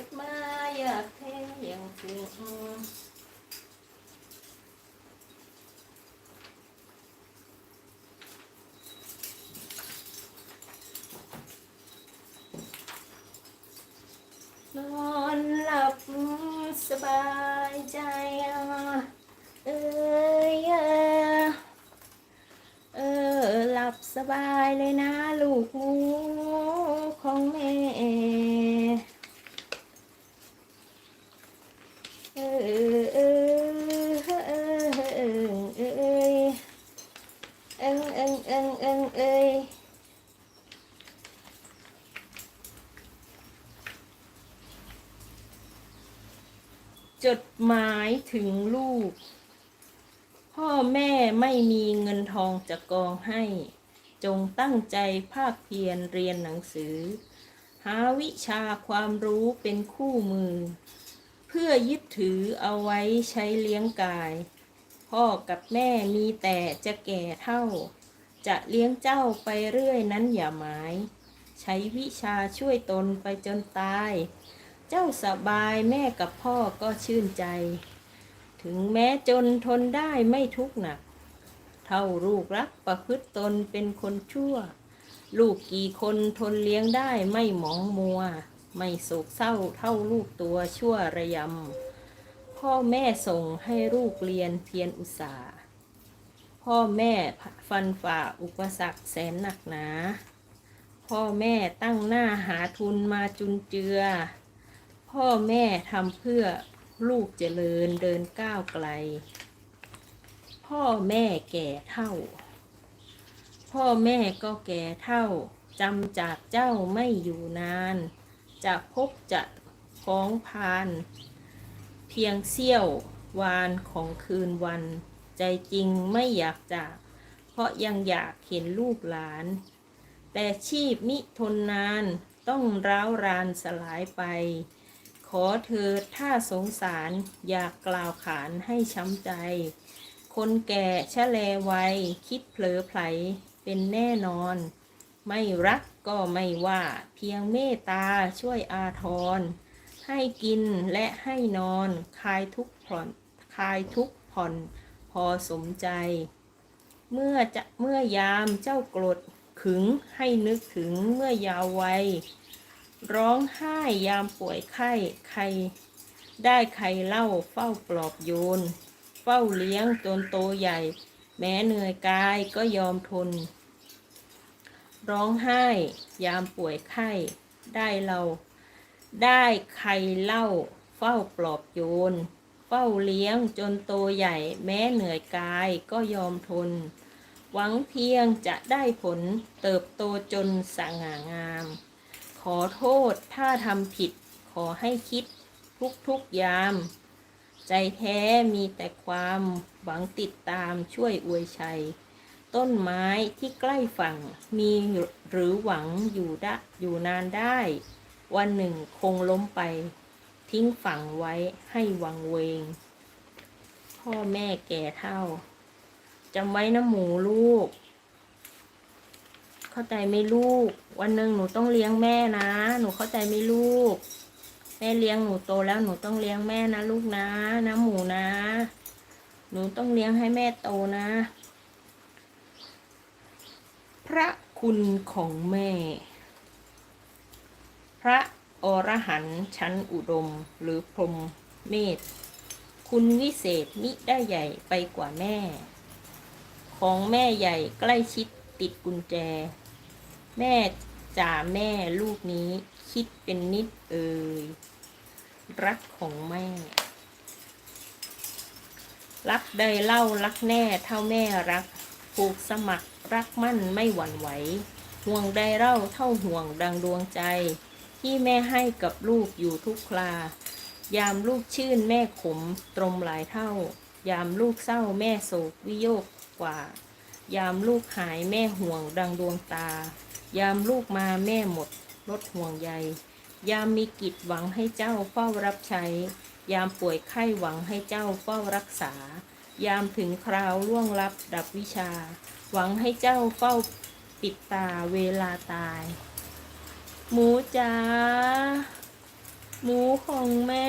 ดมาอยากแท้อย่างถึงนอนหลับสบายใจเอ้ยอะเออหลับสบายเลยนะลูกหมูแม่ เออเออเออเออเออเออเอิง เอิงเอิงเอยจดหมายถึงลูก พ่อแม่ไม่มีเงินทองจะกองให้ จงตั้งใจภาคเพียรเรียนหนังสือ หาวิชาความรู้เป็นคู่มือ เพื่อยึดถือเอาไว้ใช้เลี้ยงกาย พ่อกับแม่มีแต่จะแก่เท่า จะเลี้ยงเจ้าไปเรื่อยนั้นอย่าหมาย ใช้วิชาช่วยตนไปจนตาย เจ้าสบายแม่กับพ่อก็ชื่นใจ ถึงแม้จนทนได้ไม่ทุกข์หนัก เท่าลูกรักประพฤติตนเป็นคนชั่ว ลูกกี่คนทนเลี้ยงได้ไม่หมองมัว ไม่โศกเศร้าเท่าลูกตัวชั่วระยำ พ่อแม่ส่งให้ลูกเรียนเพียรอุตสาห์ พ่อแม่ฟันฝ่าอุปสรรคแสนหนักหนา พ่อแม่ตั้งหน้าหาทุนมาจุนเจือ พ่อแม่ทำเพื่อลูกเจริญเดินก้าวไกล พ่อแม่แก่เท่า พ่อแม่ก็แก่เท่าจำจากเจ้าไม่อยู่นาน จะพบจะฟ้องพาน เพียงเสี้ยววานของคืนวัน ใจจริงไม่อยากจาก เพราะยังอยากเห็นลูกหลาน แต่ชีพมิทนนานต้องร้าวรานสลายไป ขอเธอถ้าสงสารอยากกล่าวขานให้ช้ำใจ คนแก่ชะแลวัยคิดเผลอไผลเป็นแน่นอน ไม่รักก็ไม่ว่าเพียงเมตตาช่วยอาทรให้กินและให้นอน คลายทุกข์ผ่อน คลายทุกข์ผ่อน อสมใจ เมื่อจะเมื่อยามเจ้ากรดขึงให้นึกถึงเมื่อยาววัยร้องไห้ยามป่วยไข้ใคร ได้ใครเล่าเฝ้าปลอบโยน เฝ้าเลี้ยงจนโตใหญ่ แม้เหนื่อยกายก็ยอมทน ร้องไห้ยามป่วยไข้ได้เรา ได้ใครเล่าเฝ้าปลอบโยน เฝ้าเลี้ยงจนโตใหญ่แม้เหนื่อยกายก็ยอมทน หวังเพียงจะได้ผลเติบโตจนสง่างาม ขอโทษถ้าทำผิดขอให้คิดทุกทุกยาม ใจแท้มีแต่ความหวังติดตามช่วยอวยชัย ต้นไม้ที่ใกล้ฝั่งมีหรือหวังอยู่ได้อยู่นานได้ วันหนึ่งคงล้มไป ทิ้งฝังไว้ให้วังเวง พ่อแม่แก่เท่าจำไว้นะหมูลูก เข้าใจไหมลูก วันหนึ่งหนูต้องเลี้ยงแม่นะ หนูเข้าใจไหมลูก แม่เลี้ยงหนูโตแล้วหนูต้องเลี้ยงแม่นะลูกนะนะหมูนะ หนูต้องเลี้ยงให้แม่โตนะ พระคุณของแม่ พระ อรหันชั้นอุดมหรือพรมเมธคุณวิเศษมิได้ใหญ่ไปกว่าแม่ ของแม่ใหญ่ใกล้ชิดติดกุญแจ แม่จ่าแม่ลูกนี้คิดเป็นนิดเอ่ยรักของแม่ รักใดเล่ารักแน่เท่าแม่รัก ผูกสมัครรักมั่นไม่หวั่นไหว ห่วงใดเล่าเท่าห่วงดังดวงใจ ที่แม่ให้กับลูกอยู่ทุกครา ยามลูกชื่นแม่ขมตรมหลายเท่า ยามลูกเศร้าแม่โศกวิโยกกว่า ยามลูกหายแม่ห่วงดังดวงตา ยามลูกมาแม่หมดลดห่วงใย ยามมีกิจหวังให้เจ้าเฝ้ารับใช้ ยามป่วยไข้หวังให้เจ้าเฝ้ารักษา ยามถึงคราวล่วงลับดับวิชา หวังให้เจ้าเฝ้าปิดตาเวลาตาย หมูจ๋าหมูของแม่